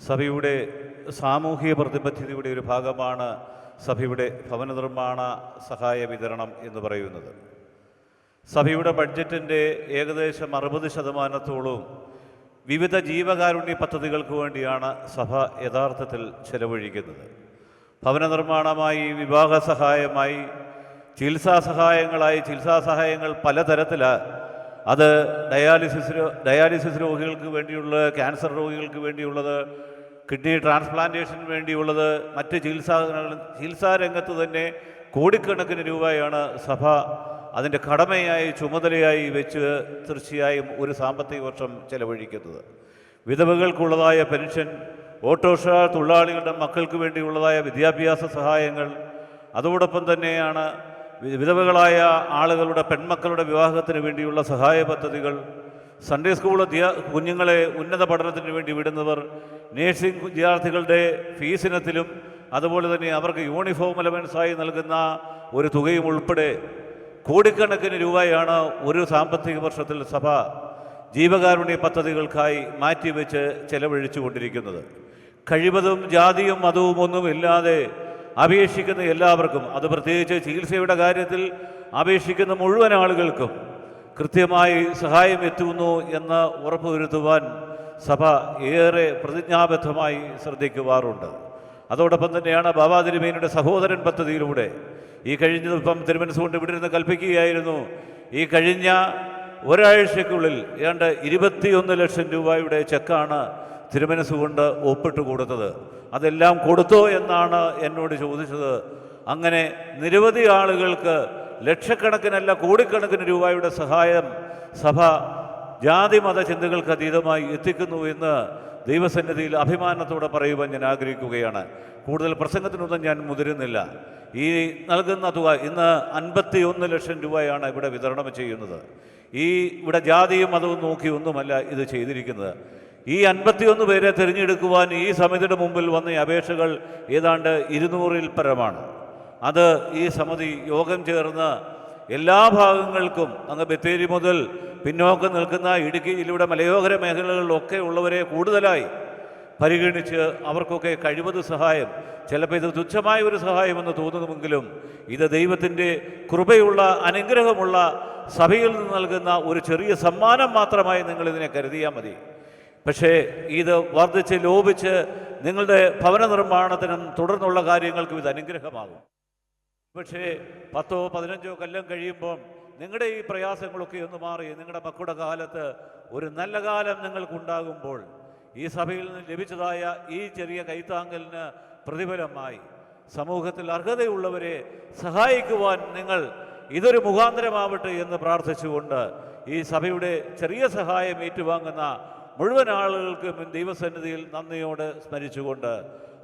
സഭയുടെ സാമൂഹിക പ്രതിബദ്ധതയുടെ ഒരു ഭാഗമാണ് സഭയുടെ ഭവന നിർമ്മാണ സഹായ വിതരണം എന്ന് പറയുന്നത്. സഭയുടെ ബഡ്ജറ്റിന്റെ ഏകദേശം അറുപത് ശതമാനത്തോളവും വിവിധ ജീവകാരുണ്യ പദ്ധതികൾക്ക് വേണ്ടിയാണ് സഭ യഥാർത്ഥത്തിൽ ചെലവഴിക്കുന്നത്. ഭവന നിർമ്മാണമായി വിവാഹ സഹായമായി ചികിത്സാ സഹായങ്ങളായി ചികിത്സാ സഹായങ്ങൾ പലതരത്തിലാണ് അത് ഡയാലിസിസ് ഡയാലിസിസ് രോഗികൾക്ക് വേണ്ടിയുള്ളത് ക്യാൻസർ രോഗികൾക്ക് വേണ്ടിയുള്ളത് കിഡ്നി ട്രാൻസ്പ്ലാന്റേഷന് വേണ്ടിയുള്ളത് മറ്റ് ചികിത്സാ ചികിത്സാ രംഗത്ത് തന്നെ കോടിക്കണക്കിന് രൂപയാണ് സഭ അതിന്റെ കടമയായി ചുമതലയായി വെച്ച് തീർച്ചയായും ഒരു സാമ്പത്തിക വർഷം ചെലവഴിക്കുന്നത്. വിധവകൾക്കുള്ളതായ പെൻഷൻ ഓട്ടോറിക്ഷ തൊഴിലാളികളുടെ മക്കൾക്ക് വേണ്ടിയുള്ളതായ വിദ്യാഭ്യാസ സഹായങ്ങൾ അതോടൊപ്പം തന്നെയാണ് വിധവകളായ ആളുകളുടെ പെൺമക്കളുടെ വിവാഹത്തിന് വേണ്ടിയുള്ള സഹായ പദ്ധതികൾ സൺഡേ സ്കൂൾ കുഞ്ഞുങ്ങളെ ഉന്നത പഠനത്തിന് വേണ്ടി വിടുന്നവർ നേഴ്സിംഗ് വിദ്യാർത്ഥികളുടെ ഫീസിനത്തിലും അതുപോലെ തന്നെ അവർക്ക് യൂണിഫോം അലവൻസായി നൽകുന്ന ഒരു തുകയും ഉൾപ്പെടെ കോടിക്കണക്കിന് രൂപയാണ് ഒരു സാമ്പത്തിക വർഷത്തിൽ സഭ ജീവകാരുണ്യ പദ്ധതികൾക്കായി മാറ്റിവെച്ച് ചെലവഴിച്ചു കൊണ്ടിരിക്കുന്നത് കഴിവതും ജാതിയും മതവും ഒന്നുമില്ലാതെ അപേക്ഷിക്കുന്ന എല്ലാവർക്കും അത് പ്രത്യേകിച്ച് ചികിത്സയുടെ കാര്യത്തിൽ അപേക്ഷിക്കുന്ന മുഴുവൻ ആളുകൾക്കും കൃത്യമായി സഹായം എത്തുന്നു എന്ന് ഉറപ്പുവരുത്തുവാൻ സഭ ഏറെ പ്രതിജ്ഞാബദ്ധമായി ശ്രദ്ധിക്കുവാറുണ്ട്. അതോടൊപ്പം തന്നെയാണ് ബാബാ തിരുമേനിയുടെ സഹോദരൻ പദ്ധതിയിലൂടെ ഈ കഴിഞ്ഞ ഇപ്പം തിരുമനസ്സുകൊണ്ട് ഇവിടെ ഇരുന്ന് കൽപ്പിക്കുകയായിരുന്നു. ഈ കഴിഞ്ഞ ഒരാഴ്ചയ്ക്കുള്ളിൽ ഏതാണ്ട് ഇരുപത്തിയൊന്ന് ലക്ഷം രൂപയുടെ ചെക്കാണ് തിരുമനസ്സുകൊണ്ട് ഒപ്പിട്ട് കൊടുത്തത്. അതെല്ലാം കൊടുത്തോ എന്നാണ് എന്നോട് ചോദിച്ചത്. അങ്ങനെ നിരവധി ആളുകൾക്ക് ലക്ഷക്കണക്കിനല്ല കോടിക്കണക്കിന് രൂപയുടെ സഹായം സഭ ജാതി മത ചിന്തകൾക്ക് അതീതമായി എത്തിക്കുന്നു എന്ന് ദൈവസന്നിധിയിൽ അഭിമാനത്തോടെ പറയുവാൻ ഞാൻ ആഗ്രഹിക്കുകയാണ്. കൂടുതൽ പ്രസംഗത്തിനൊന്നും ഞാൻ മുതിരുന്നില്ല. ഈ നൽകുന്ന തുക ഇന്ന് അൻപത്തി ഒന്ന് ലക്ഷം രൂപയാണ് ഇവിടെ വിതരണം ചെയ്യുന്നത്. ഈ ഇവിടെ ജാതിയും മതവും നോക്കി ഒന്നുമല്ല ഇത് ചെയ്തിരിക്കുന്നത്. ഈ അൻപത്തിയൊന്ന് പേരെ തിരഞ്ഞെടുക്കുവാൻ ഈ സമിതിയുടെ മുമ്പിൽ വന്ന അപേക്ഷകൾ ഏതാണ്ട് ഇരുന്നൂറിൽ പരമാണ്. അത് ഈ സമിതി യോഗം ചേർന്ന് എല്ലാ ഭാഗങ്ങൾക്കും അങ്ങ് ബത്തേരി മുതൽ പിന്നോക്കം നിൽക്കുന്ന ഇടുക്കി ജില്ലയുടെ മലയോര മേഖലകളിലൊക്കെ ഉള്ളവരെ കൂടുതലായി പരിഗണിച്ച് അവർക്കൊക്കെ കഴിവത് സഹായം ചിലപ്പോൾ ഇത് തുച്ഛമായ ഒരു സഹായമെന്ന് തോന്നുമെങ്കിലും ഇത് ദൈവത്തിന്റെ കൃപയുള്ള അനുഗ്രഹമുള്ള സഭയിൽ നിന്ന് നൽകുന്ന ഒരു ചെറിയ സമ്മാനം മാത്രമായി നിങ്ങളിതിനെ കരുതിയാൽ മതി. പക്ഷേ ഇത് വർദ്ധിച്ച് ലോപിച്ച് നിങ്ങളുടെ ഭവന നിർമ്മാണത്തിനും തുടർന്നുള്ള കാര്യങ്ങൾക്കും ഇത് അനുഗ്രഹമാകും. പക്ഷേ പത്തോ പതിനഞ്ചോ കൊല്ലം കഴിയുമ്പം നിങ്ങളുടെ ഈ പ്രയാസങ്ങളൊക്കെ ഒന്ന് മാറി നിങ്ങളുടെ മക്കളുടെ കാലത്ത് ഒരു നല്ല കാലം നിങ്ങൾക്കുണ്ടാകുമ്പോൾ ഈ സഭയിൽ നിന്ന് ലഭിച്ചതായ ഈ ചെറിയ കൈത്താങ്കലിന് പ്രതിഫലമായി സമൂഹത്തിൽ അർഹതയുള്ളവരെ സഹായിക്കുവാൻ നിങ്ങൾ ഇതൊരു മുഖാന്തരമാവട്ടെ എന്ന് പ്രാർത്ഥിച്ചുകൊണ്ട് ഈ സഭയുടെ ചെറിയ സഹായം ഏറ്റുവാങ്ങുന്ന മുഴുവൻ ആളുകൾക്കും ദൈവസന്നിധിയിൽ നന്ദിയോട് സ്മരിച്ചുകൊണ്ട്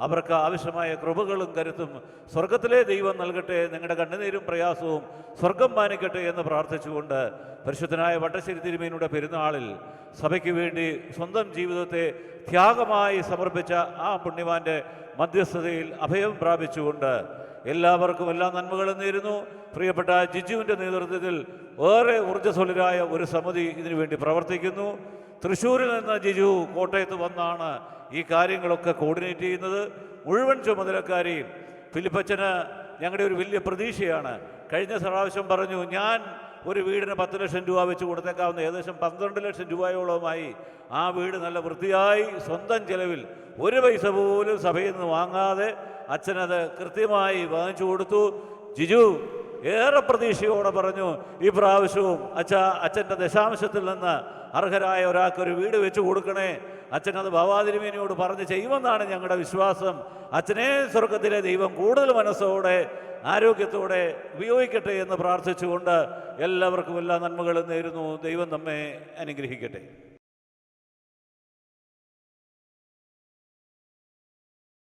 അവർക്ക് ആവശ്യമായ കൃപകളും കരുത്തും സ്വർഗത്തിലെ ദൈവം നൽകട്ടെ നിങ്ങളുടെ കണ്ണുനീരും പ്രയാസവും സ്വർഗം മാനിക്കട്ടെ എന്ന് പ്രാർത്ഥിച്ചുകൊണ്ട് പരിശുദ്ധനായ വട്ടശ്ശേരി തിരുമേനിയുടെ പെരുന്നാളിൽ സഭയ്ക്ക് വേണ്ടി സ്വന്തം ജീവിതത്തെ ത്യാഗമായി സമർപ്പിച്ച ആ പുണ്യവാന്റെ മധ്യസ്ഥതയിൽ അഭയം പ്രാപിച്ചുകൊണ്ട് എല്ലാവർക്കും എല്ലാ നന്മകളും നേരുന്നു. പ്രിയപ്പെട്ട ജിജുവിന്റെ നേതൃത്വത്തിൽ ഏറെ ഊർജസ്വലരായ ഒരു സമിതി ഇതിനുവേണ്ടി പ്രവർത്തിക്കുന്നു. തൃശ്ശൂരിൽ നിന്ന് ജിജു കോട്ടയത്ത് വന്നാണ് ഈ കാര്യങ്ങളൊക്കെ കോർഡിനേറ്റ് ചെയ്യുന്നത്. മുഴുവൻ ചുമതലക്കാരെയും ഫിലിപ്പച്ചന് ഞങ്ങളുടെ ഒരു വലിയ പ്രതീക്ഷയാണ്. കഴിഞ്ഞ പ്രാവശ്യം പറഞ്ഞു ഞാൻ ഒരു വീടിന് പത്ത് ലക്ഷം രൂപ വെച്ച് കൊടുത്തേക്കാവുന്ന ഏകദേശം പന്ത്രണ്ട് ലക്ഷം രൂപയോളമായി ആ വീട് നല്ല വൃത്തിയായി സ്വന്തം ചെലവിൽ ഒരു പൈസ പോലും സഭയിൽ നിന്ന് വാങ്ങാതെ അച്ഛനത് കൃത്യമായി വാങ്ങിച്ചു കൊടുത്തു. ജിജു ഏറെ പ്രതീക്ഷയോടെ പറഞ്ഞു ഈ പ്രാവശ്യവും അച്ഛ അച്ഛന്റെ ദശാംശത്തിൽ നിന്ന് അർഹരായ ഒരാൾക്ക് ഒരു വീട് വെച്ച് കൊടുക്കണേ. അച്ഛൻ അത് ഭവാതിരുമേനിയോട് പറഞ്ഞ് ചെയ്യുമെന്നാണ് ഞങ്ങളുടെ വിശ്വാസം. അച്ഛനെ സ്വർഗത്തിലെ ദൈവം കൂടുതൽ മനസ്സോടെ ആരോഗ്യത്തോടെ ഉപയോഗിക്കട്ടെ എന്ന് പ്രാർത്ഥിച്ചുകൊണ്ട് എല്ലാവർക്കും എല്ലാ നന്മകളും നേരുന്നു. ദൈവം നമ്മെ അനുഗ്രഹിക്കട്ടെ.